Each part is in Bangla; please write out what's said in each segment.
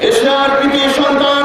এশিয়ার কৃতি সন্তান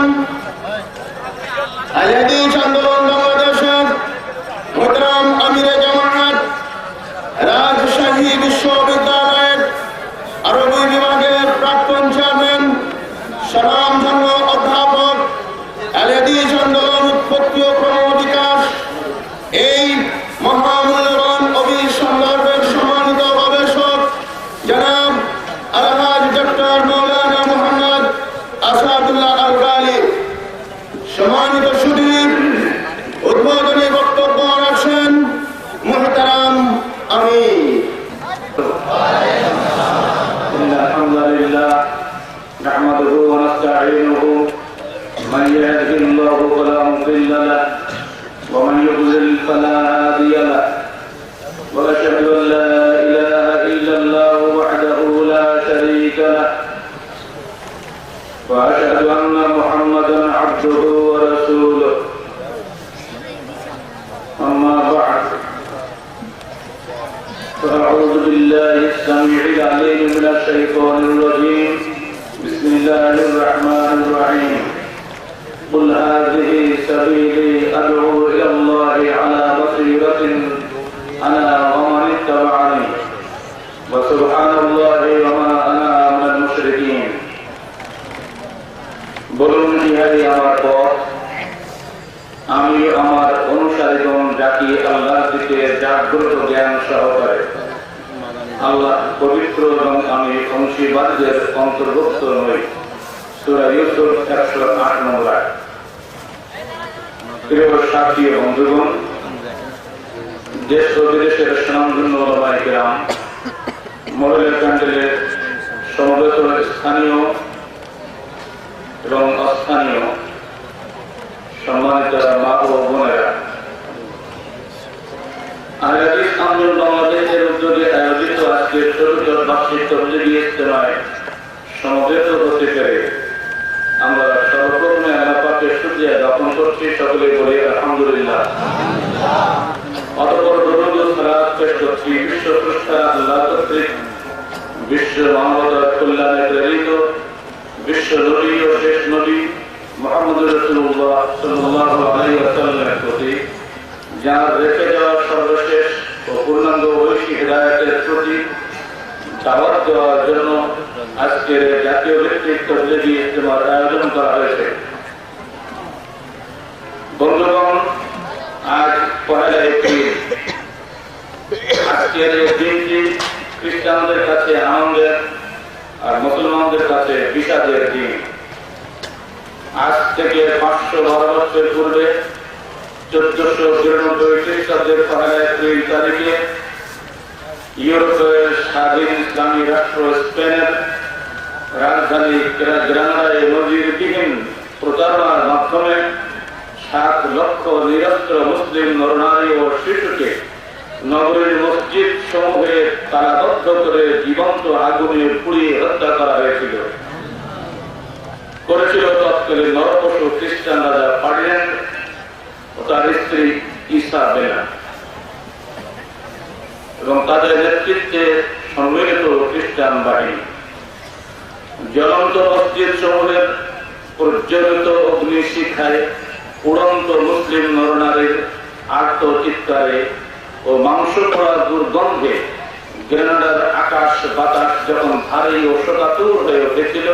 জাগ্রত জ্ঞান সহকারে। আল্লাহ পবিত্র এবং আমি অংশীবাদীদের অন্তর্ভুক্ত নই। সুরা ইউসুফ একশো আট নম্বর প্রিয় সাথী বন্ধুগণ, দেশ ও বিদেশের সুনামধন্য ওলামাইকেরাম মহিলা প্যান্ডেলের সমবেত স্থানীয় এবং অস্থানীয় সম্মানিত মা ও বোনেরা আগামী আন্দোলন বাংলাদেশের উদ্যোগে আয়োজিত আজকে চতুর্থ বার্ষিক তবলিগি ইজতেমায় সমবেত হতে পেরে আমরা সর্বপ্রথমে আল্লাপাকে শুক্রিয়া জ্ঞাপন করছি সকলে বলে আলহামদুলিল্লাহ। অতপর দরুদ সালাত পেশ করছি, বিশ্ব স্রষ্টা আল্লাহ কর্তৃক বিশ্ব মানবতার কল্যাণে প্রেরিত, বিশ্ব যার রেখে যাওয়া ও পূর্ণাঙ্গ ঐশী হৃদায়তের প্রতি দাওয়াত দেওয়ার জন্য আজকের জাতীয় ভিত্তিক তবলিগি ইজতেমার আয়োজন করা হয়েছে। বন্ধুগণ, আজ পহেলা এপ্রিল। আজকের এই দিনটি খ্রিস্টানদের কাছে আনন্দের আর মুসলমানদের কাছে বিষাদের দিন। আজ থেকে পাঁচশো বারো বছর পূর্বে চোদ্দশো বিরানব্বই খ্রিস্টাব্দের পহেলা এপ্রিল তারিখে ইউরোপের স্বাধীন ইসলামী রাষ্ট্র স্পেনের রাজধানী গ্রানাডায় নজিরবিহীন প্রচারণার মাধ্যমে সাত লক্ষ নিরস্ত্র মুসলিম নরনারী ও শিশুকে নগরীর মসজিদ সমূহে তালাবদ্ধ করে জীবন্ত আগুনে পুড়িয়ে হত্যা করা হয়েছিল। করেছিল তৎকালীন নরপশু খ্রিস্টান রাজা ফার্ডিনেন্ড। ও তার স্ত্রী ঈসা বেনা। এবং তাদের নেতৃত্বে সম্মিলিত খ্রিস্টান বাহিনী। জ্বলন্ত মসজিদ সমূহের প্রজ্বলিত অগ্নি শিখায় উড়ন্ত মুসলিম নরনারীর আর্ত চিৎকারে ও মাংস পড়া দুর্গন্ধে গ্রেনাডার আকাশ বাতাস যখন ভারী ও শোকাতুর হয়ে উঠেছিল,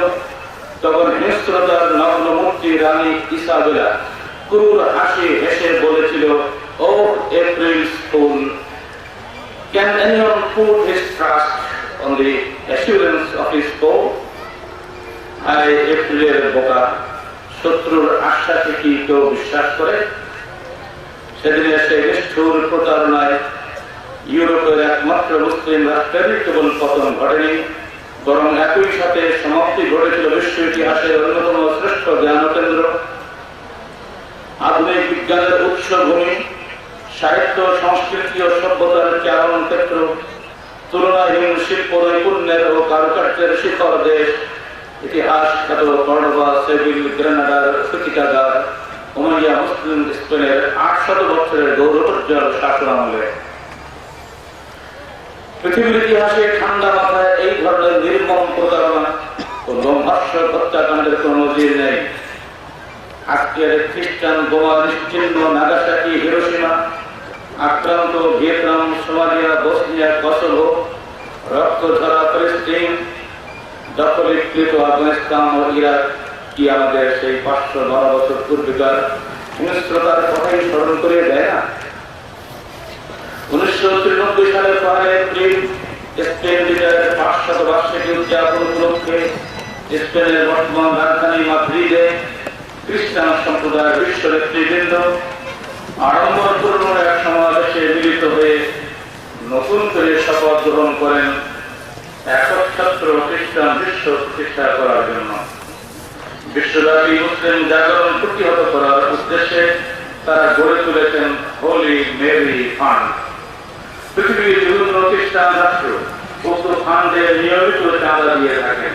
তখন হিংস্রতার নগ্ন মূর্তি রানী ইসাবেলা ক্রুর হাসি হেসে বলেছিল, ও এপ্রিল স্কুল Can anyone put his trust on the assurance of his foe? হায় এপ্রিলের বোকা, শত্রুর আশ্বাসে কি কেউ বিশ্বাস করে? সেদিন এসে নিষ্ঠুর প্রতারণায় ইউরোপের একমাত্র মুসলিম রাষ্ট্রেরই কেবল পতন ঘটেনি। বরং একই সাথে সমাপ্তি ঘটেছিল বিশ্ব ইতিহাসের অন্যতম শ্রেষ্ঠ জ্ঞান কেন্দ্র আধুনিক বিজ্ঞানের উৎসভূমি, সাহিত্য, সংস্কৃতি ও সভ্যতার চারণ ক্ষেত্র, তুলনাহীন শিল্প নৈপুণ্যের ও কারুকার্যের শিখর দেশ, ইতিহাস, খ্যাত কর্ডোবা সেভিল, গ্রেনাডার সূচিকাগার উমাইয়া মুসলিম স্পেনের আটশত বছরের গৌরবোজ্জ্বল শাসন আমলে। পৃথিবীর ইতিহাসে ঠান্ডা মাথায় এই ধরনের নির্মম প্রতারণা কোন লোমহর্ষক হত্যাকাণ্ডের কোন নজির নেই। আজকের খ্রিস্টান বোমা নিশ্চিন্ন নাগাসাকি হিরোসীমা আক্রান্ত ভিয়েতনাম, সোমালিয়া, বসনিয়া, কসোভো রক্ত ঝরা ফিলিস্তিন, দখলীকৃত আফগানিস্তান ও ইরাক কি আমাদের সেই পাঁচশো বারো বছর পূর্বেকার হিংস্রতার কথাই স্মরণ করিয়ে দেয় না? উনিশশো তিরানব্বই সালের পহেলা এপ্রিল স্পেন বিজয়ের পাঁচশত বার্ষিকী উদযাপন উপলক্ষে স্পেনের বর্তমান রাজধানী মাদ্রিদে খ্রিস্টান সম্প্রদায়ের বিশ্ব নেতৃবৃন্দ আড়ম্বরপূর্ণ এক সমাবেশে মিলিত হয়ে নতুন করে শপথ গ্রহণ করেন একচ্ছত্র খ্রিস্টান বিশ্ব প্রতিষ্ঠা করার জন্য। বিশ্বব্যাপী মুসলিম জাগরণ প্রতিহত করার উদ্দেশ্যে তারা গড়ে তুলেছেন হোলি মেরি ফান্ড পৃথিবীর বিভিন্ন খ্রিস্টান রাষ্ট্র উক্ত ফান্ডে নিয়মিত চাঁদা দিয়ে থাকেন।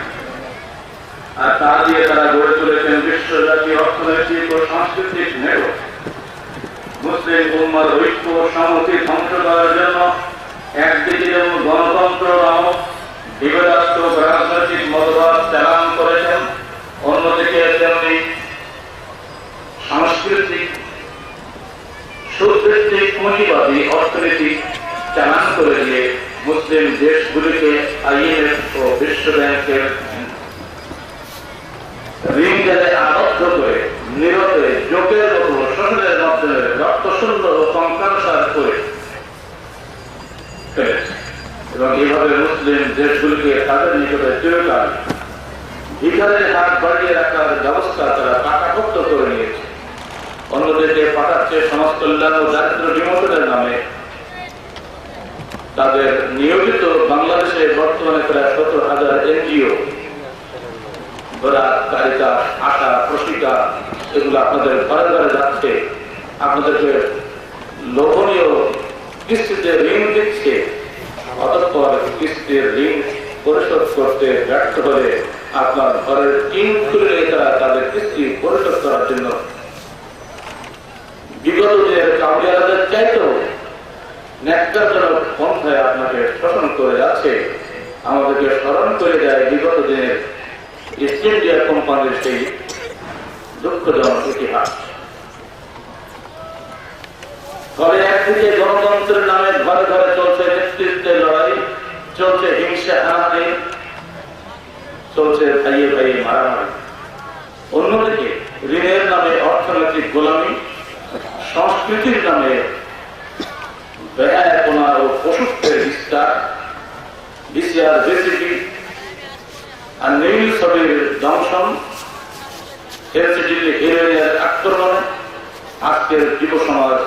আর তা দিয়ে তারা গড়ে তুলেছেন বিশ্বব্যাপী অর্থনৈতিক ও সাংস্কৃতিক নেটওয়ার্ক মুসলিম উম্মার ঐক্য ধ্বংস করার জন্য একদিকে যেমন গণতন্ত্র নামক বিবেদাত্মক রাজনৈতিক মতবাদ চালান করেছেন, অন্যদিকে তেমনি সাংস্কৃতিক সুভিত্তিক পুঁজিবাদী অর্থনীতি চালান করে দিয়ে মুসলিম দেশগুলিকে আইএমএফ ও বিশ্ব ব্যাংকের ঋণ আবদ্ধ করে নীরবে যোগের ওপর শরীরের মাধ্যমে রক্তশূন্য ও কঙ্কালসার করে এবং এইভাবে মুসলিম দেশগুলিকে তাদের নিকটে চিরকাল ভিকারের হাত বাড়িয়ে রাখার ব্যবস্থা তারা পাকাপোক্ত করে নিয়েছে। অন্যদেরকে পাঠাচ্ছে সমাজ ও দারিদ্র বিমোচনের নামে। তাদের নিয়োজিত বাংলাদেশে বর্তমানে প্রায় সত্তর হাজার এনজিও বরাত কারিতা আশা প্রশিকা, এগুলো আপনাদের ঘরে ঘরে যাচ্ছে। আপনাদেরকে লোভনীয় কিস্তিতে ঋণ দিচ্ছে। অতঃপর কিস্তির ঋণ পরিশোধ করতে ব্যর্থ হলে আপনার ঘরের টিন খুলে তারা তাদের কিস্তি পরিশোধ করার জন্য বিগত দিনের কাউরিয়ালাদের চাইতেও ন্যাক্তারজনক পন্থায় আপনাকে শোষণ করে যাচ্ছে। আমাদেরকে স্মরণ করে দেয় বিগত দিনের ইস্ট ইন্ডিয়া কোম্পানির সেই দুঃখজনক ইতিহাস। ফলে একদিকে গণতন্ত্রের নামে ঘরে ঘরে চলছে নেতৃত্বের লড়াই, চলছে হিংসা, হানাহানি, চলছে ভাইয়ে ভাইয়ে মারামারি। অন্যদিকে ঋণের নামে অর্থনৈতিক গোলামি, সংস্কৃতির নামে ব্যয়াপনা ও পশুত্বের বিস্তার, বিসিআর জেসিপি আর নীল ছবির দংশন এলসিডি হিরোইনের আক্রমণে আজকের যুব সমাজ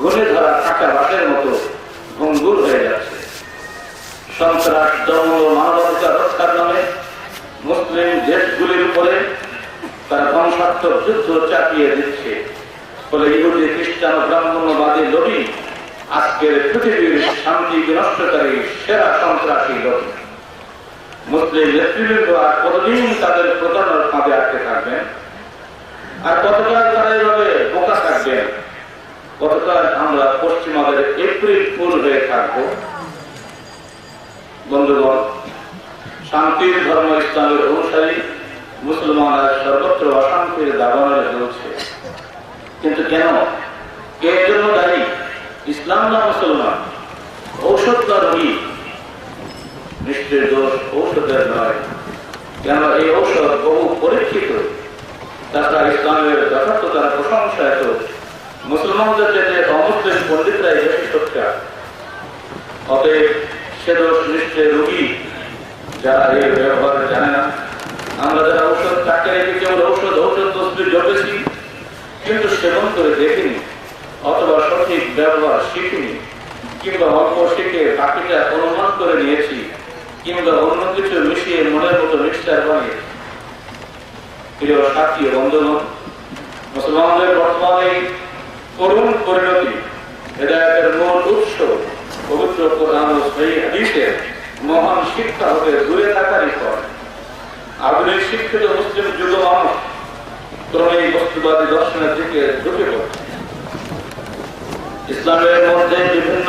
ঘুরে ধরা কাটা বাসের মতো ভঙ্গুর হয়ে যাচ্ছে। সন্ত্রাস দমন মানবাধিকার রক্ষার নামে মুসলিম দেশগুলির উপরে তারা ধ্বংসাত্মক যুদ্ধ চাপিয়ে দিচ্ছে। ফলে ইহুদি, খ্রিস্টান ও ব্রাহ্মণ্যবাদী লবি আজকের পৃথিবীর শান্তি বিনষ্টকারী সেরা সন্ত্রাসী লবি মুসলিম নেতৃবৃন্দ আর কতদিন তাদের প্রতারণার ফাঁদে আটকে থাকবেন? আর কতকাল তারা এভাবে বোকা থাকবেন? কতকাল আমরা পশ্চিমাদের এপ্রিল ফুল হয়ে থাকব? বন্ধুগণ, শান্তির ধর্ম ইসলামের অনুসারী মুসলমানরা সর্বত্র অশান্তির দাবানলে চলছে কিন্তু কেন? এর জন্য দায়ী ইসলাম না মুসলমান? ঔষধ না নিশ্চয় দোষ ঔষধের নয়। কেন এই ঔষধ বহু পরীক্ষিত? তাছাড়া ইসলামের যথার্থ তারা প্রশংসা এত। মুসলমানদের চেয়ে অমুসলিম পণ্ডিতরাই বেশি সোচ্চার অতএব সে দোষ নিশ্চয় রোগী যারা এই ব্যবহার জানে না। আমরা যারা ঔষধ চাকে রেখে কেবল ঔষধ ঔষধ তসবি জপেছি, কিন্তু সেবন করে দেখিনি, অথবা সঠিক ব্যবহার শিখিনি, কিংবা অল্প শিখে বাকিটা অনুমান করে নিয়েছি। কিংবা অন্য কিছু মিশিয়ে মনের মতো মিক্সচার বানিয়ে প্রিয় সাথী ও বন্ধুগণ, মুসলমানদের বর্তমানে করুণ পরিণতি, হেদায়তের মূল উৎস, পবিত্র কোরআন হাদিসের মহান শিক্ষা হতে দূরে থাকারই ফল আধুনিক শিক্ষিত মুসলিম যুগ মানুষ ক্রমেই বস্তুবাদী দর্শনের দিকে ঢুকে পড়ছে। ইসলামের মধ্যে বিভিন্ন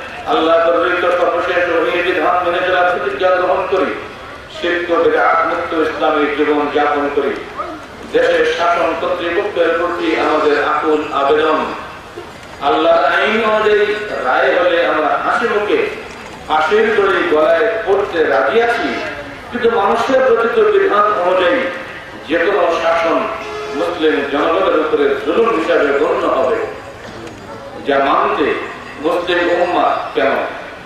আল্লাহ সর্বশেষ প্রতিজ্ঞা গ্রহণ করি। শিল্প শাসন কর্তৃপক্ষের প্রতি আমাদের রায় হলে আমরা হাসি মুখে গলায় পড়তে রাজি আছি। কিন্তু মানুষের রচিত বিধান যে কোনো শাসন মুসলিম জনগণের উপরে হিসাবে গণ্য হবে। যা মানতে মুসলিম উম্মা কেন?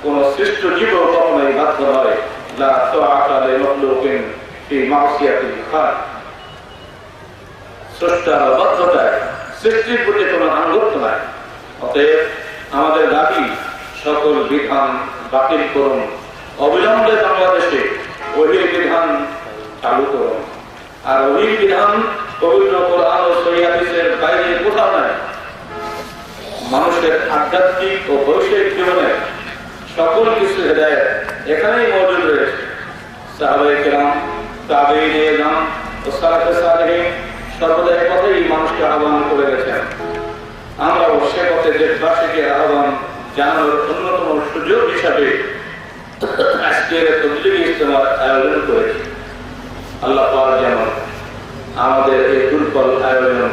কোন সৃষ্ট জীব কখনোই বাধ্য নাই। অতএব আমাদের দাবি, সকল বিধান বাতিল করুন। অবিলম্বে বাংলাদেশে ওহির বিধান চালু করুন। আর ওহির বিধান পবিত্র কোরআন ও সহিদের বাইরে কোথাও নাই। মানুষের আধ্যাত্মিক ও বৈষয়িক জীবনে সকল কিছু হেদায়ত এখানেই মজুদ রয়েছে। মানুষকে আহ্বান করে পথে আহ্বান আয়োজন আল্লাহ আমাদের এই দুর্বল আয়োজন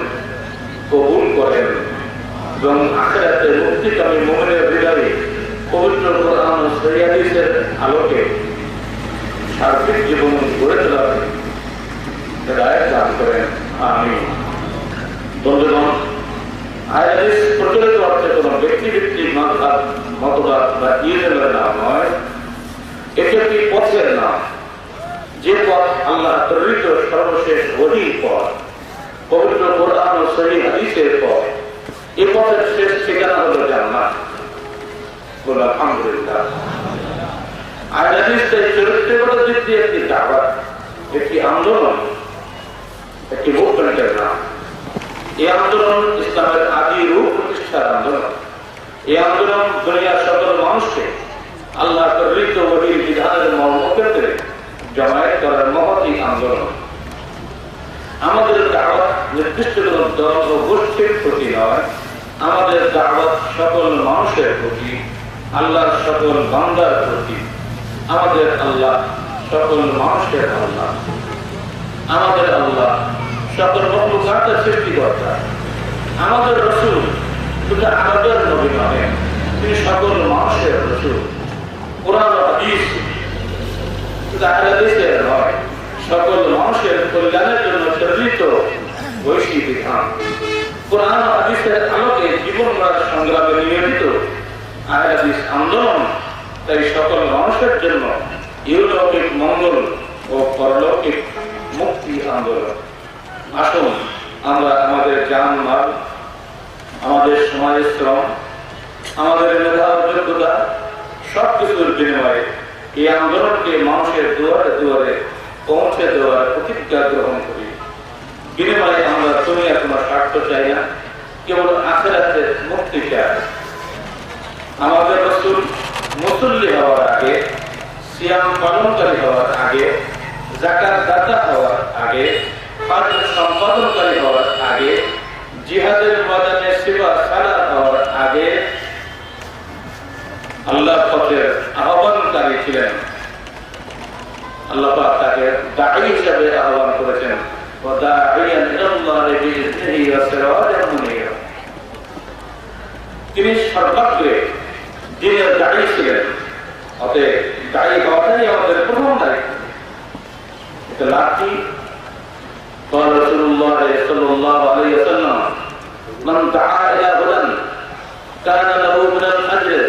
কবুল করেন। এবং আখেরাতে মুক্তিকামী মোহনের হৃদয়ে পবিত্র কোরআন হাদিসের আলোকে সার্বিক জীবন গড়ে তোলার হেদায়ত দান করেন। আমি বন্ধুগণ আয়াদিস প্রচলিত অর্থে কোন ব্যক্তি ভিত্তিক মানবাদ মতবাদ বা ইমেলের নাম নয় এটি একটি পথের নাম, যে পথ আল্লাহ প্রেরিত সর্বশেষ অধিক পথ পবিত্র কোরআন ও সহি হাদিসের পথ। এ শেষ ঠিকানা হলো জান্নাত। বলে, আলহামদুলিল্লাহ। আয়াদিস চরিত্রগত দিক দিয়ে একটি দাওয়াত, একটি আন্দোলন, একটি মুভমেন্টের নাম। এই আন্দোলন ইসলামের আদি রূপ প্রতিষ্ঠার আন্দোলন। এই আন্দোলন দুনিয়ার সকল মানুষকে আল্লাহ প্রেরিত ওহির বিধানের মর্মক্ষেত্রে জমায়েত করার মহতি আন্দোলন। আমাদের দাওয়াত নির্দিষ্ট দল ও গোষ্ঠীর প্রতি নয়। আমাদের দাওয়াত সকল মানুষের প্রতি, আল্লাহর সকল বান্দার প্রতি, আমাদের আল্লাহ সকল মানুষের আল্লাহ। আমাদের আল্লাহ সকল মহলুকাতের সৃষ্টিকর্তা। আমাদের রসুল শুধু আরবের নবী নয় তিনি সকল মানুষের রসুল। কোরআন হাদিস শুধু নয়, সকল মানুষের কল্যাণের জন্য প্রেরিত বৈশী বিধান কোরআন হাদিসের আলোকে জীবন সংগ্রামে নিয়োজিত আয়াদিস আন্দোলন তাই সকল মানুষের জন্য ইউলৌকিক মঙ্গল ও পরলৌকিক মুক্তি আন্দোলন। আসুন আমরা আমাদের জান মাল, আমাদের সময়, শ্রম, আমাদের মেধা ও যোগ্যতা সব কিছুর বিনিময়ে এই আন্দোলনকে মানুষের দুয়ারে দুয়ারে পৌঁছে দেওয়ার প্রতিজ্ঞা গ্রহণ করি বিনিময়ে আমরা দুনিয়ার কোনো স্বার্থ চাই না। কেবল আখেরাতে মুক্তি চাই। আমাদের রসুল মুসল্লি হওয়ার আগে, সিয়াম পালনকারী হওয়ার আগে, জাকাত দাতা হওয়ার আগে সম্পাদনকারী হওয়ার আগে, জিহাদের ময়দানে সেবা সারা হওয়ার আগে আল্লাহ পথের আহ্বানকারী ছিলেন। আল্লাহ তাকে দায়ী হিসাবে আহ্বান করেছেন। وداعيا الى الله باذنه وسراجا منيرا তিনি সর্বাগ্রে দিনের দায়ী ছিলেন অতএব দায়ী হওয়াটাই আমাদের প্রথম দায়িত্ব একটা লাঠি قال رسول الله صلى الله عليه وسلم من دعا الى هدى كان له من الاجر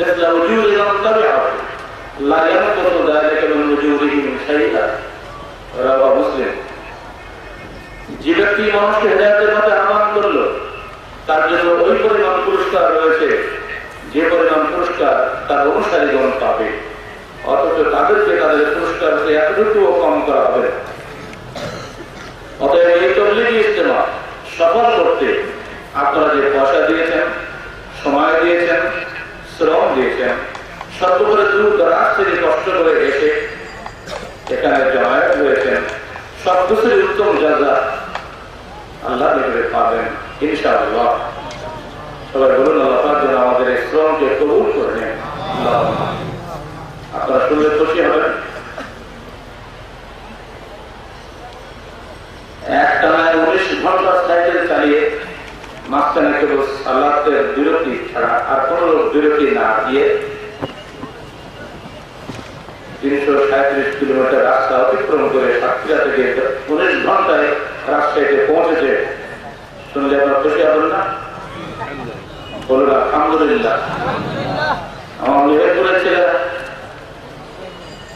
مثل وجود من تبعه لا ينقص ذلك من وجودهم شيئا رواه مسلم যে ব্যক্তি মানুষকে হেদায়তের মধ্যে আহ্বান করল, তার জন্য ওই পরিমাণ পুরস্কার রয়েছে, যে পরিমাণ পুরস্কার তার অনুসারীগণ পাবে। অথচ তাদেরকে তাদের পুরস্কারকে এতটুকুও কম করা হবে অতএব এই তবলিগি ইজতেমা সফল করতে আপনারা যে পয়সা দিয়েছেন, সময় দিয়েছেন, শ্রম দিয়েছেন, সর্বোপরি দূর দরাজ থেকে কষ্ট করে এসে এখানে জমায়েত হয়েছেন সব কিছুর উত্তম যাজা আল্লাহ নিকটে পাবেন ইনশাআল্লাহ। সবাই বলুন, আল্লাহ পাক যেন আমাদের এই শ্রমকে কবুল করে নেন। আপনারা শুনলে খুশি হবেন। একটানায় চালিয়ে বিরতি ছাড়া আর কোন বিরতি না তিনশো কিলোমিটার অতিক্রম করে থেকে উনিশ ঘন্টায় রাজশাহীতে পৌঁছেছে শুনলে আপনার খুশি হবেন না, বলুন, আলহামদুলিল্লাহ। আমার মেহেরপুরের ছেলেরা,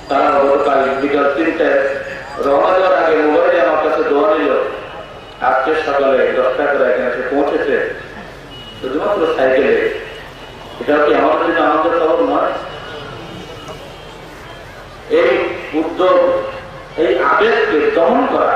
তারা গতকাল বিকাল তিনটায় রওনা দেওয়ার আগে মোবাইলে আমার কাছে দোয়া নিল। আজকে সকালে দশটা করে এখানে এসে পৌঁছেছে। শুধুমাত্র সাইকেলে। এটা কি আমার জন্য আমাদের খবর নয়? এই উদ্যোগ, এই আবেগকে দমন করা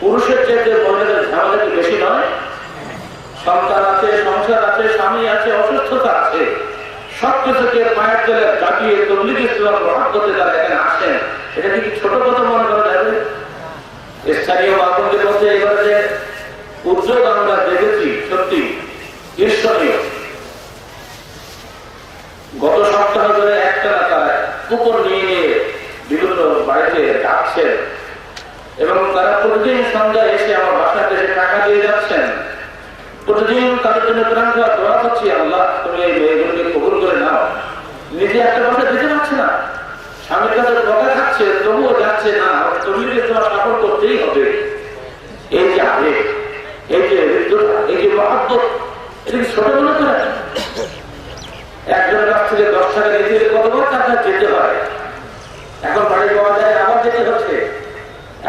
পুরুষের চাইতে মহিলাদের ঝামেলা কি বেশি নয়? সন্তান আছে, সংসার আছে, স্বামী আছে, অসুস্থতা আছে। সবকিছুকে মায়ের তেলে দাবিয়ে তবলিগ ইসলাম গ্রহণ করতে তারা এখানে আসেন। এটা কি ছোট কথা মনে করা যাবে? স্থানীয় বাবুদের মধ্যে এবারে যে উদ্যোগ আমরা দেখেছি, সত্যি ঈর্ষণীয় গত সপ্তাহ ধরে একটা তারা কুপন নিয়ে নিয়ে এবং তারা প্রতিদিন সন্ধ্যায় এসে আমার বাসাতে এসে টাকা দিয়ে যাচ্ছেন। প্রতিদিন তাদের জন্য প্রাণ দোয়া করছি, আল্লাহ, তুমি এই মেয়েগুলোকে কবুল করে নাও। নিজে একটা বাসা দিতে পারছে না। স্বামীর কাছে বকা খাচ্ছে, তবুও যাচ্ছে না। তবলিকে তোমার সাপোর্ট করতেই হবে। এই যে আবেগ, এই যে এই যে মহাব্বত, এটা কি ছোট মনে করে? একজনের কাছ থেকে দশ টাকা নিতে কতবার টাকা যেতে হয়? এখন বাড়ি পাওয়া যায়, আবার যেতে হচ্ছে।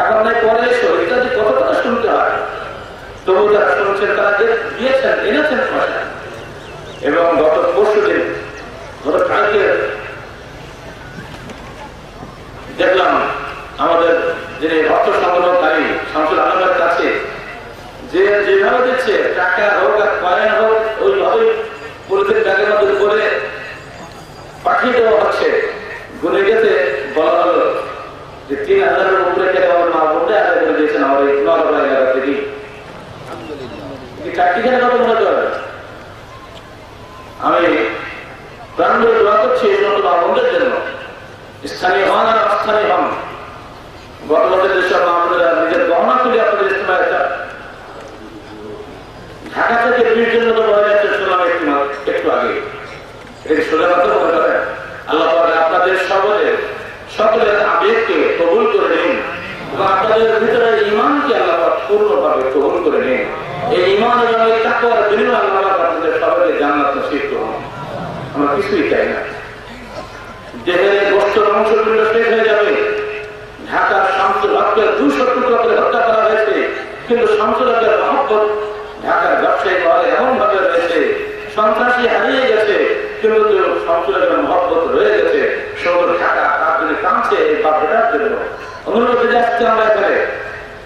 এখন পরে এসো যে কত কথা শুনতে হয়। তবু এবং দেখলাম আমাদের যিনি অর্থ সংগ্রহকারী শামসুল আলমের কাছে, যে যেভাবে দিচ্ছে, টাকা হোক আর কয়েন হোক ওইভাবে পুলিশের মধ্যে করে পাঠিয়ে দেওয়া হচ্ছে। গুনে গেছে বলা হলো যে তিন হাজারের উপরে কেটে আমার মা বোনটা আদায় করে দিয়েছেন আমার এই নগর এলাকা থেকে চারটি খেলে কত আমি করছি জন্য। স্থানীয় হন আর হন। মা বোনেরা নিজের গহনা তুলে আপনাদের ঢাকা থেকে বীর জন্য তো বলা যাচ্ছে একটু একটু আগে। মনে করেন আল্লাহ আপনাদের সকলের সকলের আবেগকে কবুল করে নিন। এবং আপনাদের ভিতরে ইমানকে আল্লাহ পূর্ণভাবে কবুল করে নিন। এই ইমান এবং এই তাকওয়ার বিনিময়ে আল্লাহ পাক আপনাদের জান্নাত নসিব করুন। আমরা কিছুই চাই না। দেহের গোষ্ঠ অংশগুলো শেষ হয়ে যাবে, ঢাকার শামসুল হককে দুশো টুকরো করে হত্যা করা হয়েছে, কিন্তু শামসুল হকের মহব্বত ঢাকার ব্যবসায়ী মহলে এমন ভাবে রয়েছে, সন্ত্রাসী হারিয়ে গেছে, কিন্তু শামসুল হকের মহব্বত রয়ে গেছে সমগ্র ঢাকা তার জন্য কাঁদছে এই বাপটার জন্য। অনুরোধ যাচ্ছে আমরা এখানে।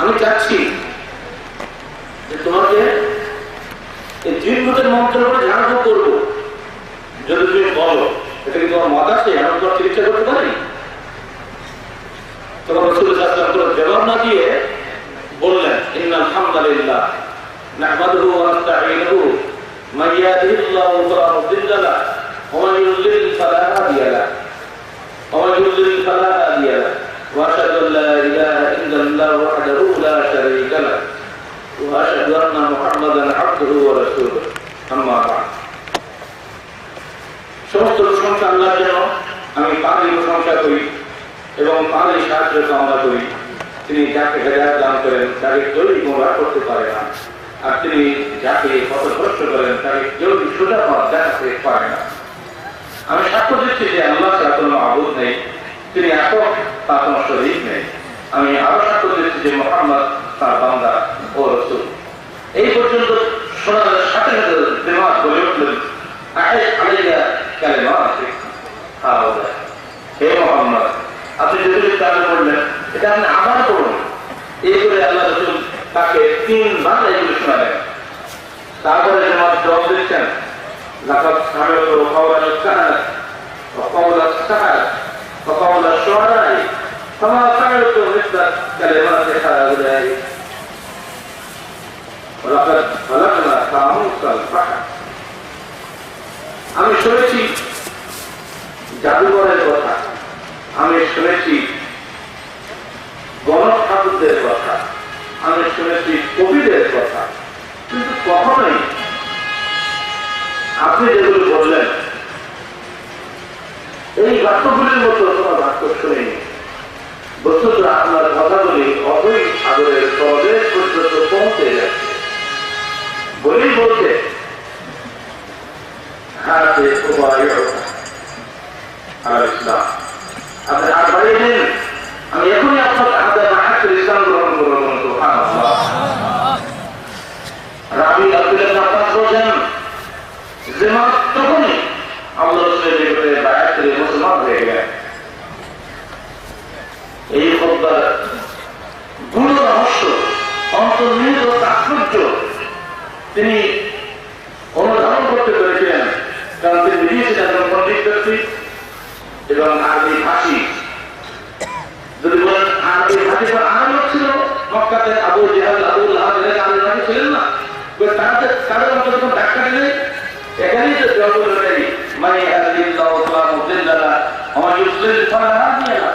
আমি চাচ্ছি যে তোমাকে এই জিনভূতের মন্ত্র ধ্যান করব। যদি তুমি বলো, এটা কি তোমার মত আছে? আমি তোমার চিকিৎসা করতে পারি? তোমার রসুল জবাব না দিয়ে বললেন, ইন্না আলহামদুলিল্লাহ, নাহমাদুহু ওয়া নাস্তাঈনুহু, মান ইয়াহদিহিল্লাহু ফালা মুদিল্ল ওয়া মান ইউদ্লিল ফালা হাদিয়া লাহু, ওয়া ইউদ্লিল ফালা হাদিয়া ওয়া আশহাদু আল্লা ইলাহা ইল্লাল্লাহু ওয়া واشهد ان محمدا عبده ورسوله اما بعد সমস্ত প্রশংসা আল্লাহর জন্য আমি তাঁরই প্রশংসা করি এবং তাঁরই সাহায্য কামনা করি তিনি যাকে হেদায়ত দান করেন তাকে কেউই গোমরা করতে পারে না আর তিনি যাকে পথভ্রষ্ট করেন তাকে কেউ সোজা পথ দেখাতে পারে না আমি সাক্ষ্য দিচ্ছি যে আল্লাহ ছাড়া কোনো আবুদ নেই তিনি একক তার কোনো শরীর নেই আমি আরো সাক্ষ্য দিচ্ছি যে মোহাম্মদ তার বান্দা ও রসুল এই পর্যন্ত শোনার সাথে সাথে দিমাগ বলে উঠলেন আয়েশ আলাইয়া কালেমা আছে হাওলা হে মোহাম্মদ আপনি যেগুলি তাহলে করলেন এটা আপনি আবার করুন এই করে আল্লাহ রসুল তাকে তিনবার এগুলি শোনালেন তারপরে জমাত জবাব দিচ্ছেন لقد سمعت قول السهل وقول السهل وقول الشعراء فما سمعت مثل كلمات هؤلاء ولقد خلقنا قاموس البحر আমি শুনেছি জাদুঘরের কথা আমি শুনেছি গণক ঠাকুরদের কথা আমি শুনেছি কবিদের কথা কিন্তু কখনোই আপনি যেগুলো বললেন এই বাক্যগুলির মতো তোমার বাক্য শুনিনি বস্তুত আপনার কথাগুলি অতই সাগরের প্রদেশ পর্যন্ত পৌঁছে যাচ্ছে বলেই বলতে হাতে আর ইসলাম। আপনি আর বাড়িয়ে আমি এখনই আপনার হাতে হাতের ইসলাম গ্রহণ করব তো রাবি আব্দুল্লাহ আব্বাস বলছেন যে তখনই আল্লাহ রসুলের নিকটে বায়াত করে মুসলমান হয়ে গেলেন এই খোদ্দার গুণ রহস্য অন্তর্নিহিত তাৎপর্য তিনি অনুধাবন করতে পেরেছিলেন। কারণ তিনি নিজে ছিলেন পণ্ডিত ব্যক্তি এবং আরবি ভাষী যদি বলেন আরবি ভাষী পর আরব ছিল মক্কাতে আবু জেহাল আবুল লাহাব এরা আরবি ভাষী ছিলেন না তাদের তাদের মতো যখন ডাক্তার নেই এখানেই তো জন্ম নেই মানে আল্লাহ মুদ্দিল্লাহ আমার ইসলিল ফালা হাদিয়া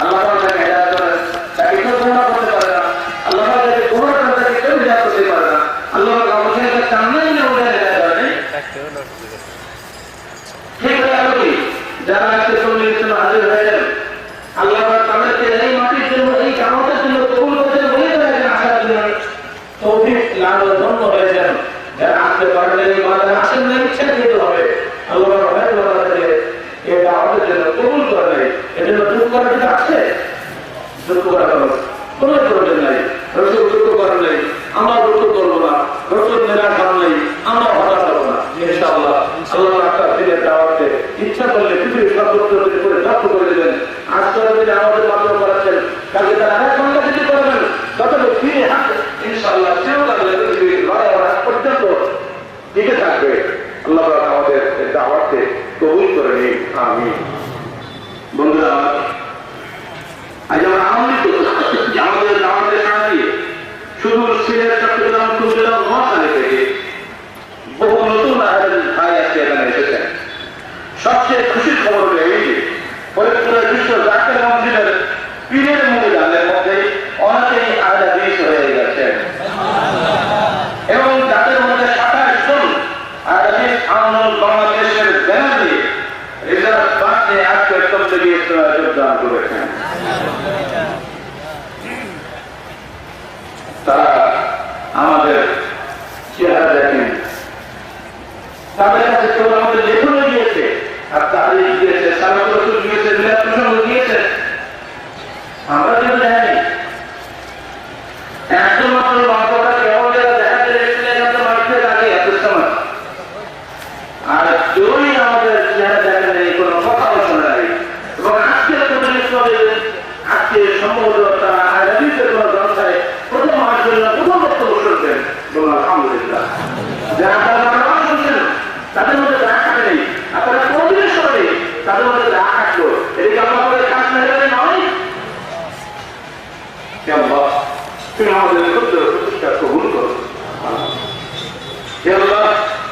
আল্লাহ তাকে হেদায়েত করেন তাকে কেউ গোমরা করতে পারে না আল্লাহ তাকে গোমরা করেন তাকে কেউ হেদায়েত করতে পারে না আল্লাহ আমাকে একটা চান্নাই না ওটা হেদায়েত করেন ঠিক হয়ে গেল কি যারা আজকে চল্লিশ জন হাজির হয়েছেন আল্লাহ তাদেরকে এই মাটির জন্য এই কামতের জন্য কবুল করেছেন বলেই তো একজন আসার জন্য তৌফিক লাভ ও ধন্য হয়েছেন যারা আসতে পারবেন এই বাজারে আসেন না ইচ্ছা দিতে হবে আল্লাহ হয়তো তাদেরকে এই দাওয়াতের জন্য কবুল করে নাই এজন্য দুঃখ করার কিছু আছে দুঃখ করার কোনো প্রয়োজন নাই রসুল দুঃখ করার নেই আমরা দুঃখ করব না রসুল নিরাশ হন নেই আমরা হতাশ হব না ইনশাআল্লাহ আল্লাহ একটা দিনের দাওয়াতে ইচ্ছা করলে পৃথিবীর সর্বত্র যদি করে দক্ষ করে দেবেন আজ করে দিনে আমাদের মাধ্যম করাচ্ছেন কালকে তারা এক ঘণ্টা যদি করবেন ততটুকু ফিরে হাত ইনশাআল্লাহ সেও লাগলে পৃথিবীর লড়াই হওয়ার আগ পর্যন্ত টিকে থাকবে আল্লাহ পাক আমাদের এই দাওয়াতকে কবুল করে নিন আমি বন্ধুরা আমার আজ আমরা আনন্দিত যে আমাদের দাওয়াতের সাড়া দিয়ে শুধু সিলেট চট্টগ্রাম কুমিল্লা মহাখালী থেকে বহু নতুন আহলের ভাই আজকে এখানে এসেছেন সবচেয়ে খুশির খবর হলো এই যে ফরিদপুর যোগদান করেছেন তারা আমাদের চেহারা দেখেন। তাদের কাছে আমাদের লেখনে দিয়েছে আর তাদের গিয়েছে সারা বছর গিয়েছে মিলাদ প্রসঙ্গ গিয়েছে আমরা কিন্তু দেখাই একজন মাত্র লঙ্কাটা কেমন যারা দেখা যায় এখানে মানুষের আগে এত সময় আর কেউই আমাদের চেহারা দেখেন নেই কোনো কথাও শোনা নাই এবং আজকের প্রধান ইসলামের আজকে সম্ভবত তারা আয়াদিতের কোনো গ্রন্থায় প্রথম হওয়ার জন্য প্রথম বক্তব্য শুনবেন বলুন আলহামদুলিল্লাহ যারা আপনারা নামাজ শুনছেন তাদের মধ্যে রাগ থাকে নেই আপনারা কোনদিনের সময় তাদের মধ্যে রাগ থাকল এদিকে আল্লাহ আমাদের কাজ না গেলে নয় হে আল্লাহ তুমি আমাদের ক্ষুদ্র প্রতিষ্ঠা কবুল করো হে আল্লাহ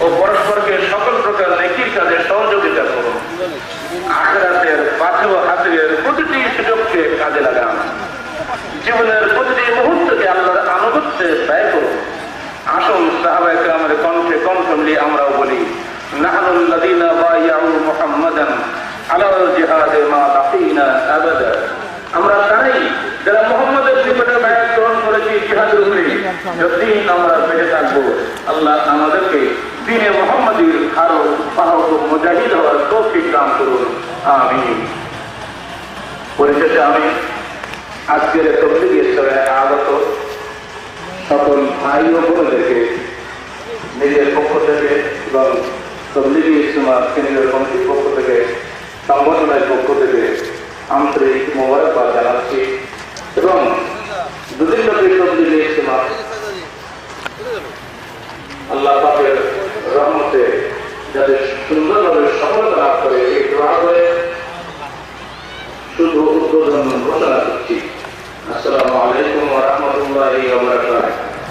ও পরস্পরকে সকল প্রকার নেকির কাজে সহযোগিতা করুন আখেরাতের পাথেও হাতের প্রতিটি সুযোগকে কাজে লাগান জীবনের প্রতিটি মুহূর্তকে আল্লাহর আনুগত্যে ব্যয় করুন আসুন সাহাবাহিক আমাদের কণ্ঠে কণ্ঠ মিলিয়ে আমরাও বলি নাহানুল্লাদিনা বায়াউ মুহাম্মাদান আলাল জিহাদে মা বাকিনা আবাদা। আমরা তাই যারা মোহাম্মদের নিকটে ব্যয় আমাদেরকে দিনে মোহাম্মদীর আরও পাহক মুজাহিদ হওয়ার তৌফিক দান করুন। আমিন। পরিশেষে আমি আজকের আগত সকল ভাই ও বোনদেরকে নিজের পক্ষ থেকে এবং তবলিগি ইসলামা কেন্দ্রীয় কমিটির পক্ষ থেকে, সংগঠনের পক্ষ থেকে আন্তরিক মোবারকবাদ জানাচ্ছি এবং ব্যাপী তবলিগি ইসলামা আল্লাহ পাকের রহমতে যাদের সুন্দরভাবে সফলতা লাভ করে, এই দোয়া করে শুধু উদ্বোধন ঘোষণা করছি। আসসালামু আলাইকুম ওয়া রাহমাতুল্লাহি